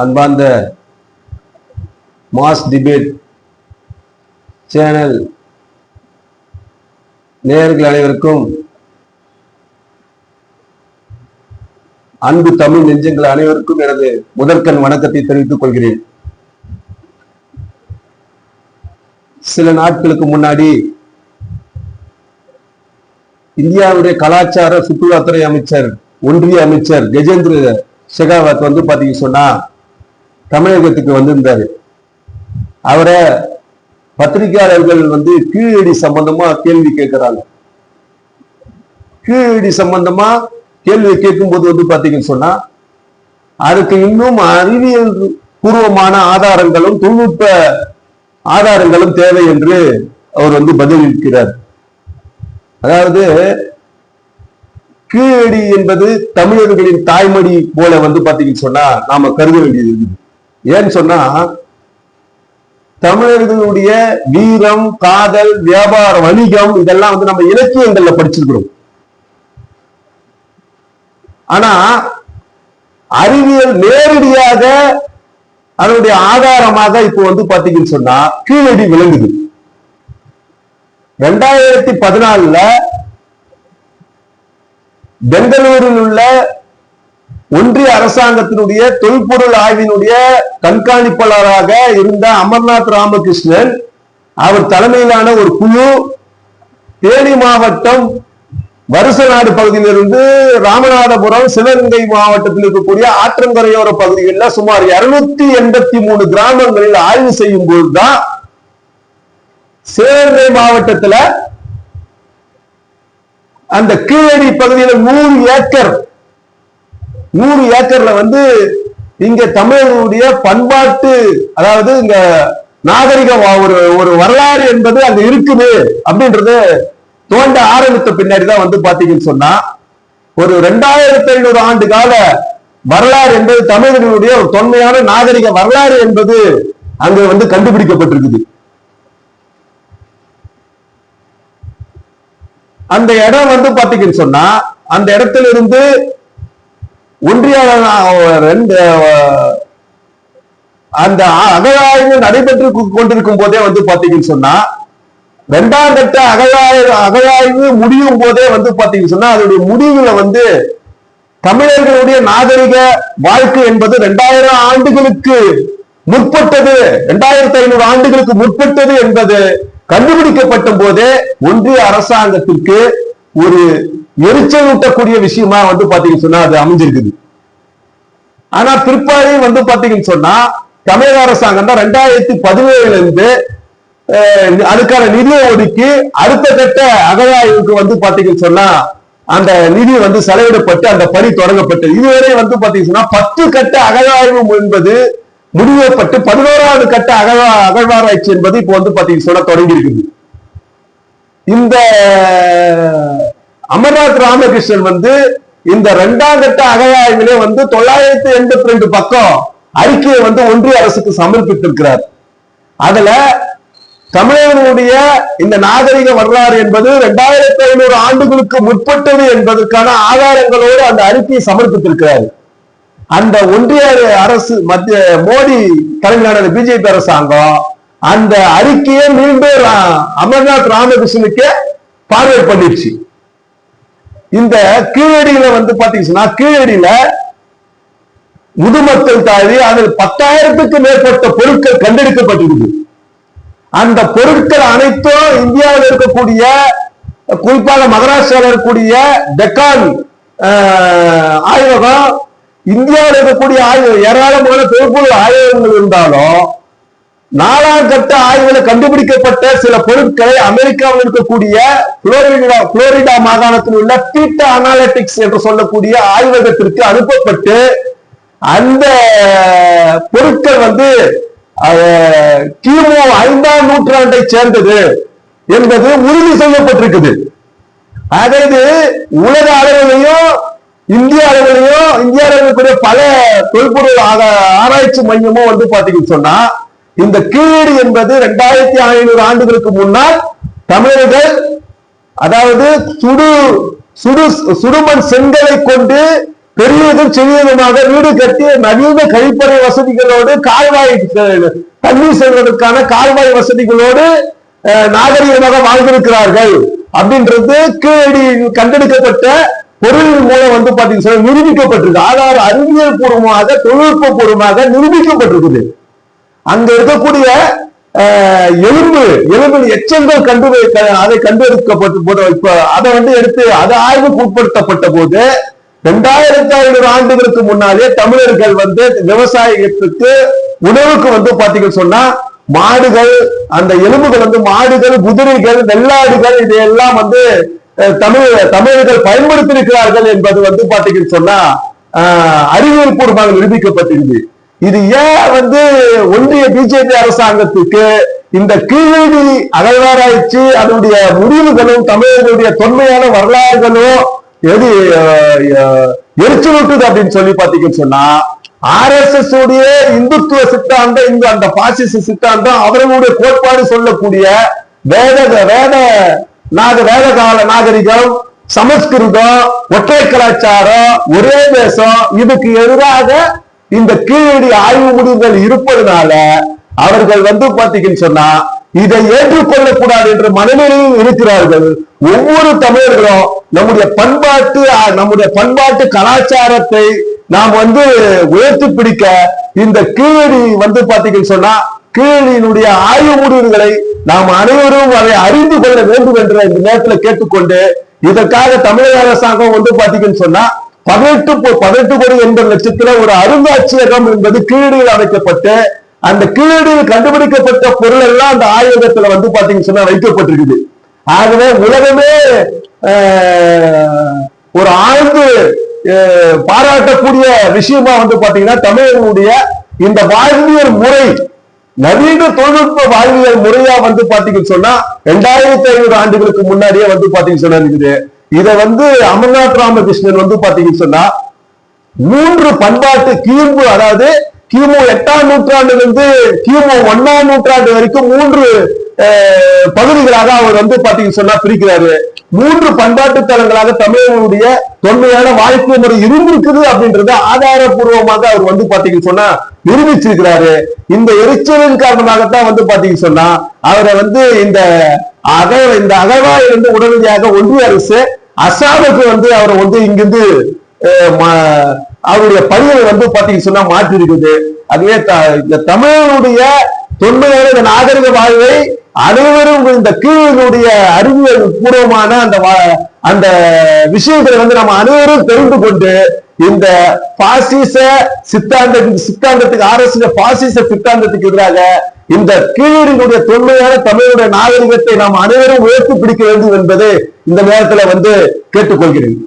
அன்பார்ந்த mass debate channel நேயர்கள் அனைவருக்கும் அன்பு தமிழ் நெஞ்சங்கள் அனைவருக்கும் எனது முதற்கண் வணக்கத்தை தெரிவித்துக் கொள்கிறேன். சில நாட்களுக்கு முன்னாடி இந்தியாவுடைய கலாச்சார சுற்றுலாத்துறை அமைச்சர் ஒன்றிய அமைச்சர் கஜேந்திர ஷெகாவத் வந்து பாத்தீங்க சொன்னா தமிழகத்துக்கு வந்திருந்தாரு. அவரை பத்திரிகையாளர்கள் வந்து கீழடி சம்பந்தமா கேள்வி கேட்கிறாங்க. கீழடி சம்பந்தமா கேள்வி கேட்கும்போது வந்து பாத்தீங்கன்னு சொன்னா அதுக்கு இன்னும் அறிவியல் பூர்வமான ஆதாரங்களும் தொழில்நுட்ப ஆதாரங்களும் தேவை என்று அவர் வந்து பதிலளிக்கிறார். அதாவது கீழடி என்பது தமிழர்களின் தாய்மொழி போல வந்து பாத்தீங்கன்னு சொன்னா நாம கருத வேண்டியது இருக்குது. ஏன்னு சொன்னா தமிழர்களுடைய வீரம் காதல் வியாபார வணிகம் இதெல்லாம் வந்து நம்ம இலக்கியங்கள்ல படிச்சிருக்கிறோம். ஆனா அறிவியல் நேரடியாக அதனுடைய ஆதாரமாக இப்போ வந்து பாத்தீங்கன்னு சொன்னா கீழடி விளங்குது. ரெண்டாயிரத்தி பதினாலுல பெங்களூரில் உள்ள ஒன்றிய அரசாங்கத்தினுடைய தொல்பொருள் ஆய்வினுடைய கண்காணிப்பாளராக இருந்த அமர்நாத் ராமகிருஷ்ணன் அவர் தலைமையிலான ஒரு குழு தேனி மாவட்டம் வருசநாடு பகுதியிலிருந்து ராமநாதபுரம் சிவகங்கை மாவட்டத்தில் இருக்கக்கூடிய ஆற்றங்கரையோர பகுதிகளில் சுமார் இருநூத்தி எண்பத்தி மூணு கிராமங்களில் ஆய்வு செய்யும் போதுதான் சிவகங்கை மாவட்டத்துல அந்த கீழடி பகுதியில நூறு ஏக்கர் நூறு ஏக்கர்ல வந்து இங்க தமிழர்களுடைய பண்பாட்டு அதாவது இங்க நாகரிக வா- ஒரு ஒரு வரலாறு என்பது அங்க இருக்குது அப்படின்றது தோண்ட ஆரம்பித்த பின்னாடி தான் வந்து பாத்தீங்கன்னு சொன்னா ஒரு ரெண்டாயிரத்தி ஐநூறு ஆண்டு கால வரலாறு என்பது தமிழர்களுடைய ஒரு தொன்மையான நாகரிக வரலாறு என்பது அங்க வந்து கண்டுபிடிக்கப்பட்டிருக்குது. அந்த இடம் வந்து பாத்தீங்கன்னு சொன்னா அந்த இடத்துல இருந்து ஒன்றிய ரெண்டு அந்த அகழாய்வு நடைபெற்று கொண்டிருக்கும் போதே வந்து பாத்தீங்கன்னு சொன்னா ரெண்டாம் கட்ட அகழாய்வு அகழாய்வு முடியும் போதே வந்து பாத்தீங்கன்னு சொன்னா அதனுடைய முடிவுல வந்து தமிழர்களுடைய நாகரிக வாழ்க்கை என்பது ரெண்டாயிரம் ஆண்டுகளுக்கு முற்பட்டது ரெண்டாயிரத்தி ஐநூறு ஆண்டுகளுக்கு முற்பட்டது என்பது கண்டுபிடிக்கப்பட்ட போதே ஒன்றிய அரசாங்கத்திற்கு ஒரு எரிச்சல் ஊட்டக்கூடிய விஷயமா வந்து பாத்தீங்கன்னு சொன்னா அது அமைஞ்சிருக்குது. ஆனா பிற்பாடு வந்து பாத்தீங்கன்னு சொன்னா தமிழக அரசாங்கம் தான் ரெண்டாயிரத்தி பதினேழுல இருந்து அஹ், அதுக்கான நிதியை ஒதுக்கி அடுத்த கட்ட அகழாய்வுக்கு வந்து பாத்தீங்கன்னு சொன்னா அந்த நிதி வந்து செலவிடப்பட்டு அந்த பணி தொடங்கப்பட்டது. இதுவரை வந்து பாத்தீங்கன்னா சொன்னா பத்து கட்ட அகழாய்வு என்பது முடிவப்பட்டு பதினோராவது கட்ட அகழா அகழ்வாராய்ச்சி என்பது இப்போ வந்து பாத்தீங்கன்னு சொன்னா தொடங்கி இருக்குது இந்த அமர்நாத் ராமகிருஷ்ணன் வந்து இந்த இரண்டாம் கட்ட அகழாய்விலே வந்து தொள்ளாயிரத்தி எண்பத்தி ரெண்டு பக்கம் அறிக்கையை வந்து ஒன்றிய அரசுக்கு சமர்ப்பித்திருக்கிறார். அதுல தமிழர்களுடைய இந்த நாகரிக வரலாறு என்பது இரண்டாயிரத்தி ஐநூறு ஆண்டுகளுக்கு முற்பட்டது என்பதற்கான ஆதாரங்களோடு அந்த அறிக்கையை சமர்ப்பித்திருக்கிறார். அந்த ஒன்றிய அரசு மத்திய மோடி தலைமையிலான பிஜேபி அரசாங்கம் அந்த அறிக்கையை மீண்டும் அமர்நாத் ராமகிருஷ்ணனுக்கே பார்வை பண்ணிடுச்சு இந்த கீழடியில வந்து பாத்தீங்கன்னா கீழடியில முதுமக்கள் தாழி அதில் பத்தாயிரத்துக்கு மேற்பட்ட பொருட்கள் கண்டெடுக்கப்பட்டிருக்கு. அந்த பொருட்கள் அனைத்தும் இந்தியாவில் இருக்கக்கூடிய குறிப்பாக மகாராஷ்டிராவில் இருக்கக்கூடிய டெக்கான் ஆஹ், ஆய்வகம் இந்தியாவில் இருக்கக்கூடிய ஆய்வு ஏராளமான தொழில்பொருள் ஆய்வகங்கள் இருந்தாலும் நாலாம் கட்ட ஆய்வுல கண்டுபிடிக்கப்பட்ட சில பொருட்களை அமெரிக்காவில் இருக்கக்கூடிய புளோரிடா புளோரிடா மாகாணத்தில் உள்ள பீட்டா அனாலிட்டிக்ஸ் என்று சொல்லக்கூடிய ஆய்வகத்திற்கு அனுப்பப்பட்டு அந்த பொருட்கள் வந்து கிமு ஐந்தாம் நூற்றாண்டை சேர்ந்தது என்பது உறுதி செய்யப்பட்டிருக்குது. அதாவது உலக அளவிலையும் இந்திய அளவிலையும் இந்தியாவில் இருக்கக்கூடிய பல தொல்பொருள் ஆராய்ச்சி மையமும் வந்து பாத்தீங்கன்னு சொன்னா இந்த கீழீடு என்பது ரெண்டாயிரத்தி ஐநூறு ஆண்டுகளுக்கு முன்னால் தமிழர்கள் அதாவது சுடு சுடு சுடுமண் செங்கலை கொண்டு பெரியதும் சிறியதுமாக வீடு கட்டி நவீன கழிப்பறை வசதிகளோடு கால்வாய் தண்ணீர் செல்வதற்கான கால்வாய் வசதிகளோடு அஹ், நாகரிகமாக வாழ்ந்திருக்கிறார்கள். அப்படின்றது கீழடி கண்டெடுக்கப்பட்ட பொருள் மூலம் வந்து பாத்தீங்கன்னா நிரூபிக்கப்பட்டிருக்கு. ஆதார அறிவியல் பூர்வமாக தொழில்நுட்ப பூர்வமாக நிரூபிக்கப்பட்டிருக்குது. அங்க இருக்கக்கூடிய எலும்பு எலும்பு எலும்பின் எச்சங்கள் கண்டு அதை கண்டெடுக்கப்பட்டு போது அதை வந்து எடுத்து அதை ஆய்வுக்கு உட்படுத்தப்பட்ட போது ரெண்டாயிரத்தி ஐநூறு ஆண்டுகளுக்கு முன்னாலே தமிழர்கள் வந்து விவசாயத்துக்கு உணவுக்கு வந்து பாத்தீங்கன்னு சொன்னா மாடுகள் அந்த எலும்புகள் வந்து மாடுகள் குதிரைகள் வெள்ளாடுகள் இதையெல்லாம் வந்து தமிழ் தமிழர்கள் பயன்படுத்தியிருக்கிறார்கள் என்பது வந்து பாத்தீங்கன்னு சொன்னா அறிவியல் பூர்வமாக நிரூபிக்கப்பட்டிருந்தது. இது ஏன் வந்து ஒன்றிய பிஜேபி அரசாங்கத்துக்கு இந்த கீழடி அகழ்வாராய்ச்சி அதனுடைய முடிவுகளும் தமிழர்களுடைய தொன்மையான வரலாறுகளும் எது எரிச்சலூட்டுது அப்படின்னு சொல்லி பாத்தீங்கன்னு சொன்னா ஆர் எஸ் எஸ் உடைய இந்துத்துவ சித்தாந்தம் இந்த அந்த பாசிச சித்தாந்தம் அவர்களுடைய கோட்பாடு சொல்லக்கூடிய வேத வேத நாக வேத கால நாகரிகம் சமஸ்கிருதம் ஒற்றை கலாச்சாரம் ஒரே தேசம் இதுக்கு எதிராக இந்த கீழடி ஆய்வு முடிவுகள் இருப்பதனால அவர்கள் வந்து பாத்தீங்கன்னு சொன்னா இதை ஏற்றுக்கொள்ளக்கூடாது என்ற மனநிலையில் இருக்கிறார்கள். ஒவ்வொரு தமிழர்களும் நம்முடைய பண்பாட்டு நம்முடைய பண்பாட்டு கலாச்சாரத்தை நாம் வந்து உயர்த்தி பிடிக்க இந்த கீழடி வந்து பாத்தீங்கன்னு சொன்னா கீழடியினுடைய ஆய்வு முடிவுகளை நாம் அனைவரும் அதை அறிந்து கொள்ள வேண்டும் என்ற இந்த நேரத்தில் கேட்டுக்கொண்டு இதற்காக தமிழக அரசாங்கம் வந்து பாத்தீங்கன்னு சொன்னா பதினெட்டு பதினெட்டு கோடி எண்பது லட்சத்துல ஒரு அருங்காட்சியகம் என்பது கீழடியில் அமைக்கப்பட்டு அந்த கீழடியில் கண்டுபிடிக்கப்பட்ட பொருள் எல்லாம் அந்த ஆய்வகத்துல வந்து பாத்தீங்கன்னு சொன்னா வைக்கப்பட்டிருக்குது. ஆகவே உலகமே ஒரு ஆழ்ந்து பாராட்டக்கூடிய விஷயமா வந்து பாத்தீங்கன்னா தமிழர்களுடைய இந்த வாழ்வியல் முறை நவீன தொழில்நுட்ப வாழ்வியல் முறையா வந்து பாத்தீங்கன்னு சொன்னா ரெண்டாயிரத்தி ஐநூறு ஆண்டுகளுக்கு முன்னாடியே வந்து பாத்தீங்கன்னு சொன்னா இருக்குது. இதை வந்து அமர்நாத் ராமகிருஷ்ணன் வந்து பாத்தீங்கன்னு சொன்னா மூன்று பண்பாட்டு கிமு அதாவது கிமு எட்டாம் நூற்றாண்டுல இருந்து கிமு ஒன்னாம் நூற்றாண்டு வரைக்கும் மூன்று பகுதிகளாக அவர் வந்து பாத்தீங்கன்னு சொன்னா பிரிக்கிறாரு. மூன்று பண்பாட்டு தலங்களாக தமிழர்களுடைய தொன்மையான வாழ்க்கை முறை இருந்திருக்குது அப்படின்றத ஆதாரபூர்வமாக அவர் வந்து பாத்தீங்கன்னு சொன்னா நிரூபிச்சிருக்கிறாரு. இந்த எரிச்சலின் காரணமாகத்தான் வந்து பாத்தீங்கன்னு சொன்னா அவரை வந்து இந்த அக இந்த அகழ்வாயில் இருந்து உடனடியாக ஒன்றிய அரசு அசாமுக்கு வந்து அவரை வந்து இங்கிருந்து அவருடைய பணியை வந்து பாத்தீங்கன்னு சொன்னா மாற்றி இருக்குது அதுவே த- இந்த தமிழனுடைய தொன்மையான இந்த நாகரிக வாழ்வை அனைவரும் இந்த கீழனுடைய அறிவியல் பூர்வமான அந்த அந்த விஷயங்களை வந்து நம்ம அனைவரும் தெரிந்து கொண்டு இந்த பாசிச சித்தாந்தத்துக்கு சித்தாந்தத்துக்கு அரசு பாசிச சித்தாந்தத்துக்கு எதிராக இந்த கீழினுடைய தொன்மையான தமிழுடைய நாகரிகத்தை நாம் அனைவரும் உயர்த்தி பிடிக்க வேண்டும் என்பதை இந்த நேரத்துல வந்து கேட்டுக்கொள்கிறேன்.